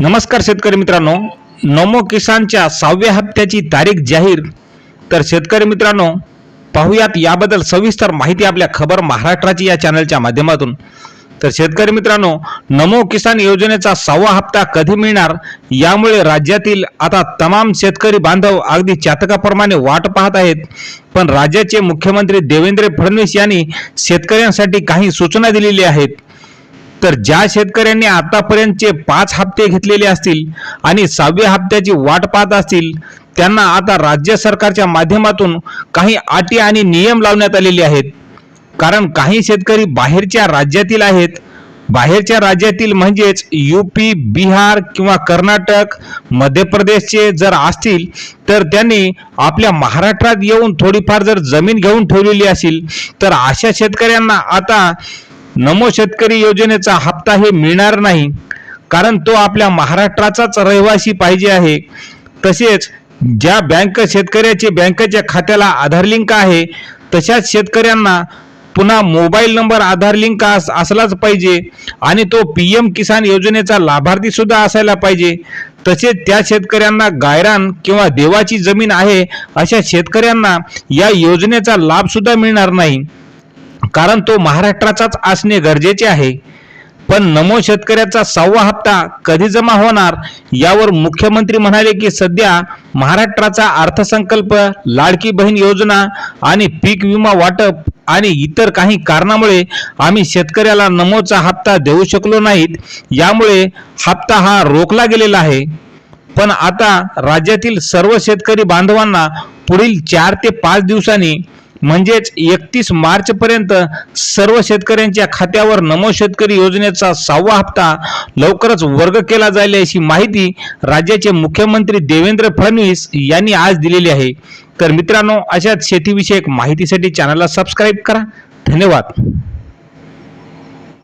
नमस्कार शेतकरी मित्रांनो. नमो किसानच्या सहाव्या हप्त्याची तारीख जाहीर. तर शेतकरी मित्रांनो पाहूयात याबद्दल सविस्तर माहिती आपल्या खबर महाराष्ट्राची या चॅनलच्या माध्यमातून. तर शेतकरी मित्रांनो नमो किसान योजनेचा सहावा हप्ता कधी मिळणार? यामुळे राज्यातील आता तमाम शेतकरी बांधव अगदी चातकाप्रमाणे वाट पाहत आहेत. पण राज्याचे मुख्यमंत्री देवेंद्र फडणवीस यांनी शेतकऱ्यांसाठी काही सूचना दिलेली आहेत. तर ज्या शेतकऱ्यांनी आतापर्यंतचे पाच हप्ते घेतलेले असतील आणि सहाव्या हप्त्याची वाट पाहत असतील त्यांना आता राज्य सरकारच्या माध्यमातून काही अटी आणि नियम लावण्यात आलेले आहेत. कारण काही शेतकरी बाहेरच्या राज्यातील आहेत. बाहेरच्या राज्यातील म्हणजेच यूपी बिहार किंवा कर्नाटक मध्य प्रदेशचे जर असतील तर त्यांनी आपल्या महाराष्ट्रात येऊन थोडीफार जर जमीन घेऊन ठेवलेली असेल तर अशा शेतकऱ्यांना आता नमो शेतकरी योजनेचा हप्ता हे मिळणार नाही. कारण तो आपल्या महाराष्ट्राचाच रहिवासी पाहिजे आहे. तसेच ज्या बँक शेतकऱ्याचे बँकेच्या खात्याला आधार लिंक आहे तशाच शेतकऱ्यांना पुन्हा मोबाईल नंबर आधार लिंक अस असलाच पाहिजे आणि तो पी एम किसान योजनेचा लाभार्थी सुद्धा असायला पाहिजे. तसेच त्या शेतकऱ्यांना गायरान किंवा देवाची जमीन आहे अशा शेतकऱ्यांना या योजनेचा लाभ सुद्धा मिळणार नाही. कारण तो महाराष्ट्राचाच असणे गरजेचे आहे. पण नमो शेतकऱ्याचा सहावा हप्ता कधी जमा होणार यावर मुख्यमंत्री म्हणाले की सध्या महाराष्ट्राचा अर्थसंकल्प लाडकी बहीण योजना आणि पीक विमा वाटप आणि इतर काही कारणामुळे आम्ही शेतकऱ्याला नमोचा हप्ता देऊ शकलो नाहीत यामुळे हप्ता हा रोखला गेलेला आहे. पण आता राज्यातील सर्व शेतकरी बांधवांना पुढील चार ते पाच दिवसांनी म्हणजेच एकतीस मार्च पर्यंत सर्व शेतकऱ्यांच्या खात्यावर नमो शेतकरी योजनेचा सहावा हप्ता लवकरच वर्ग केला जाईल अशी माहिती राज्याचे मुख्यमंत्री देवेंद्र फडणवीस यांनी आज दिलेली आहे. तर मित्रांनो अशाच शेतीविषयक माहितीसाठी चॅनलला सबस्क्राईब करा. धन्यवाद.